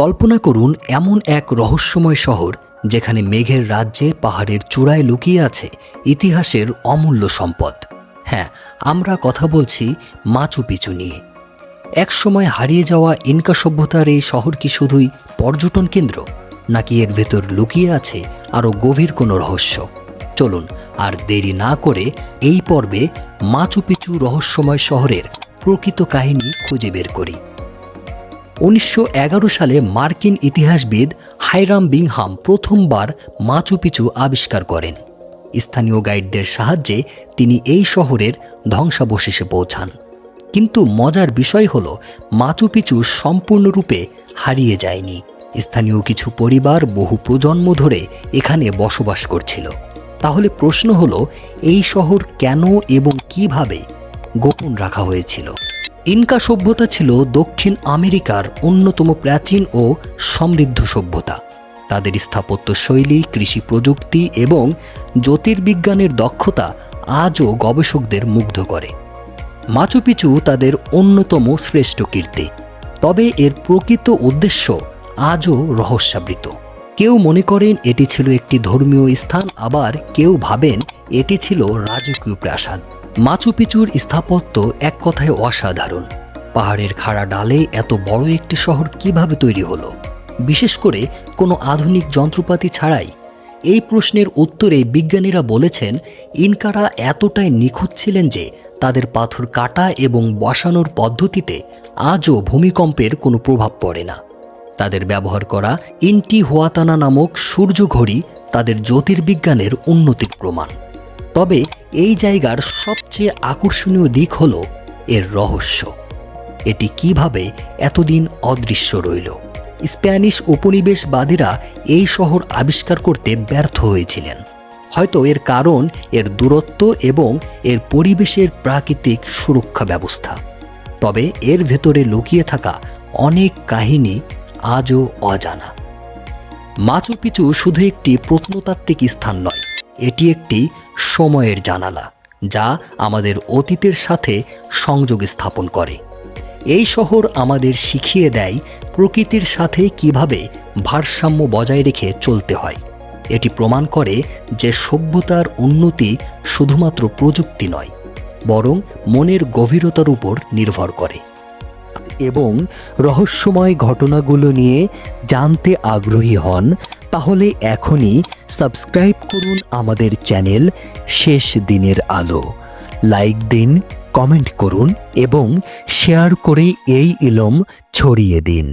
কল্পনা করুন এমন এক রহস্যময় শহর যেখানে মেঘের রাজ্যে পাহাড়ের চূড়ায় লুকিয়ে আছে ইতিহাসের অমূল্য সম্পদ। হ্যাঁ আমরা কথা বলছি মাচু পিচু নিয়ে। একসময় হারিয়ে যাওয়া ইনকা সভ্যতার এই শহর কি শুধুই পর্যটন কেন্দ্র, নাকি এর ভেতর লুকিয়ে আছে আরও গভীর কোনো রহস্য? চলুন, আর দেরি না করে এই পর্বে মাচু পিচু রহস্যময় শহরের প্রকৃত কাহিনী খুঁজে বের করি। উনিশশো এগারো সালে মার্কিন ইতিহাসবিদ হাইরাম বিংহাম প্রথমবার মাচু পিচু আবিষ্কার করেন। স্থানীয় গাইডদের সাহায্যে তিনি এই শহরের ধ্বংসাবশেষে পৌঁছান। কিন্তু মজার বিষয় হল মাচু পিচু সম্পূর্ণরূপে হারিয়ে যায়নি। স্থানীয় কিছু পরিবার বহু প্রজন্ম ধরে এখানে বসবাস করছিল। তাহলে প্রশ্ন হলো, এই শহর কেন এবং কীভাবে গোপন রাখা হয়েছিল? ইনকা সভ্যতা ছিল দক্ষিণ আমেরিকার অন্যতম প্রাচীন ও সমৃদ্ধ সভ্যতা। তাদের স্থাপত্য শৈলী, কৃষি প্রযুক্তি এবং জ্যোতির্বিজ্ঞানের দক্ষতা আজও গবেষকদের মুগ্ধ করে। মাচুপিচু তাদের অন্যতম শ্রেষ্ঠ কীর্তি। তবে এর প্রকৃত উদ্দেশ্য আজও রহস্যাবৃত। কেউ মনে করেন এটি ছিল একটি ধর্মীয় স্থান, আবার কেউ ভাবেন এটি ছিল রাজকীয় প্রাসাদ। মাচুপিচুর স্থাপত্য এক কথায় অসাধারণ। পাহাড়ের খাড়া ডালে এত বড় একটি শহর কীভাবে তৈরি হলো? বিশেষ করে কোনো আধুনিক যন্ত্রপাতি ছাড়াই? এই প্রশ্নের উত্তরে বিজ্ঞানীরা বলেছেন, ইনকারা এতটাই নিখুঁত ছিলেন যে তাদের পাথর কাটা এবং বসানোর পদ্ধতিতে আজও ভূমিকম্পের কোনো প্রভাব পড়ে না। তাদের ব্যবহার করা ইনটি হোয়াতানা নামক সূর্যঘড়ি তাদের জ্যোতির্বিজ্ঞানের উন্নতির প্রমাণ। তবে এই জায়গার সবচেয়ে আকর্ষণীয় দিক হল এর রহস্য। এটি কীভাবে এতদিন অদৃশ্য রইল। স্প্যানিশ উপনিবেশবাদীরা এই শহর আবিষ্কার করতে ব্যর্থ হয়েছিলেন। হয়তো এর কারণ এর দূরত্ব এবং এর পরিবেশের প্রাকৃতিক সুরক্ষা ব্যবস্থা। তবে এর ভেতরে লুকিয়ে থাকা অনেক কাহিনী আজও অজানা। মাচু পিচু শুধু একটি প্রত্নতাত্ত্বিক স্থান নয় এটি একটি সময়ের জানালা, যা আমাদের অতীতের সাথে সংযোগ স্থাপন করে। এই শহর আমাদের শিখিয়ে দেয় প্রকৃতির সাথে কীভাবে ভারসাম্য বজায় রেখে চলতে হয়। এটি প্রমাণ করে যে সভ্যতার উন্নতি শুধুমাত্র প্রযুক্তি নয়, বরং মনের গভীরতার উপর নির্ভর করে। এবং রহস্যময় ঘটনাগুলো নিয়ে জানতে আগ্রহী হন তাহলে এখনই সাবস্ক্রাইব করুন আমাদের চ্যানেল শেষ দিনের আলো। লাইক দিন, কমেন্ট করুন এবং শেয়ার করে এই ইলম ছড়িয়ে দিন।